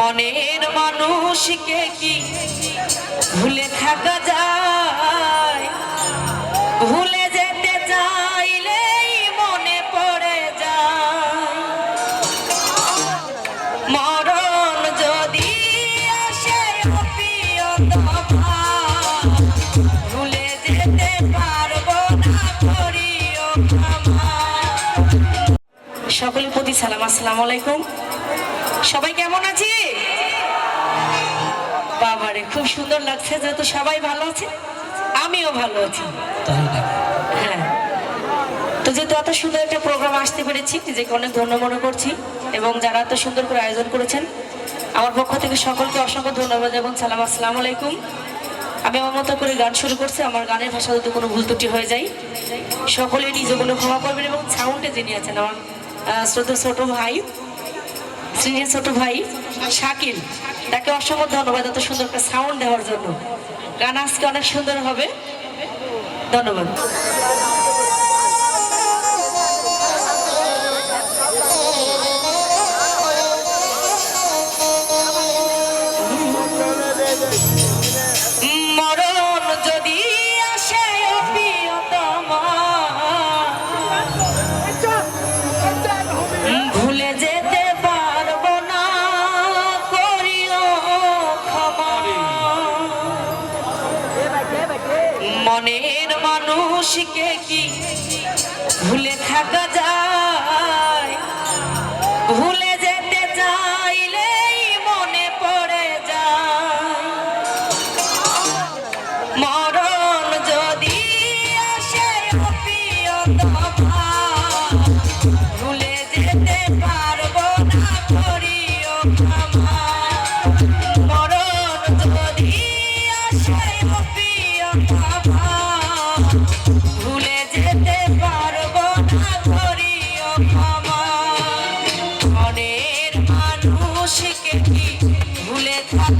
মনের মানুষকে কি ভুলে থাকা যায়? ভুলে যেতে চাইলেই মনে পড়ে যায়। মরণ যদি আসে ভুলে যেতে পারব। সকলের প্রতি সালাম, আসসালামু আলাইকুম। সবাই কেমন আছে? বাবারে খুব সুন্দর লাগছে যেহেতু সবাই ভালো আছে আমিও ভালো আছি। হ্যাঁ। তো যেহেতু এত সুন্দর একটা প্রোগ্রাম আসতে পেরেছি নিজেকে অনেক ধন্য মনে করছি এবং যারা এত সুন্দর করে আয়োজন করেছেন আমার পক্ষ থেকে সকলকে অসংখ্য ধন্যবাদ এবং সালাম। আসসালামু আলাইকুম। আমি আমার মতো করে গান শুরু করছি আমার গানের ভাষা যদি কোনো ভুল ত্রুটি হয়ে যায় সকলে নিজেগুলো ক্ষমা করবেন এবং সাউন্ডে যিনি আছেন আমার শ্রদ্ধা ছোট ভাই শ্রীনের ছোট ভাই শাকিল, তাকে অসংখ্য ধন্যবাদ এত সুন্দর একটা সাউন্ড দেওয়ার জন্য। গান আজকে অনেক সুন্দর হবে। ধন্যবাদ। মানুষকে কি ভুলে থাকা?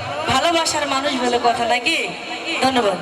ভালোবাসার মানুষ বলে কথা নাকি? ধন্যবাদ।